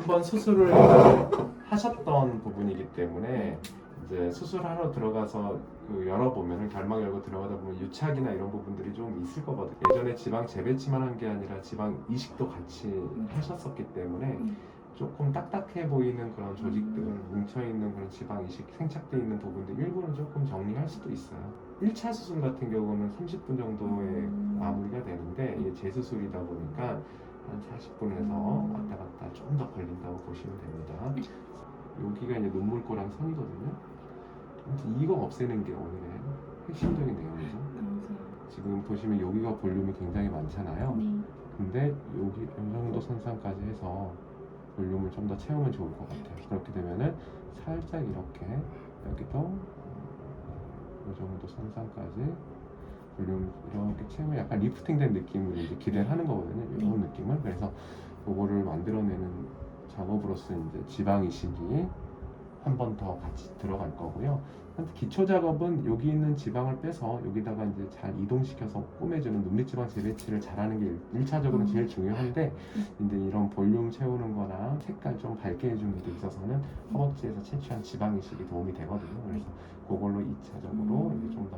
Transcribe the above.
번 수술을 하셨던 부분이기 때문에 이제 수술하러 들어가서 그 열어보면은 결막 열고 들어가다 보면 유착이나 이런 부분들이 좀 있을 거거든요. 예전에 지방 재배치만 한 게 아니라 지방 이식도 같이 하셨었기 때문에 음. 조금 딱딱해 보이는 그런 조직들, 뭉쳐 있는 그런 지방 이식 생착돼 있는 부분들 일부는 조금 정리할 수도 있어요. 1차 수술 같은 경우는 30분 정도에 음. 마무리가 되는데 이게 재수술이다 보니까 한 40분에서 음. 왔다 갔다 좀 더 걸린다고 보시면 됩니다. 여기가 이제 눈물고랑 선이거든요. 아무튼 이거 없애는 게 오늘의 핵심적인 내용이죠. 지금 보시면 여기가 볼륨이 굉장히 많잖아요. 네. 근데 여기 이 정도 선상까지 해서 볼륨을 좀 더 채우면 좋을 것 같아요. 그렇게 되면은 살짝 이렇게 여기도 이 정도 선상까지 볼륨 이렇게 채우면 약간 리프팅된 느낌으로 이제 기대를 하는 거거든요. 이런 느낌을 그래서 그거를 만들어내는 작업으로서 이제 지방 이식이 한 번 더 같이 들어갈 거고요. 기초 작업은 여기 있는 지방을 빼서 여기다가 이제 잘 이동시켜서 꾸며주는 눈밑지방 재배치를 잘하는 게 일- 일차적으로 음. 제일 중요한데 이제 이런 볼륨 채우는 거나 색깔 좀 밝게 해주는 데 있어서는 허벅지에서 채취한 지방 이식이 도움이 되거든요. 그래서 그걸로 2차적으로 음. 이제 좀 더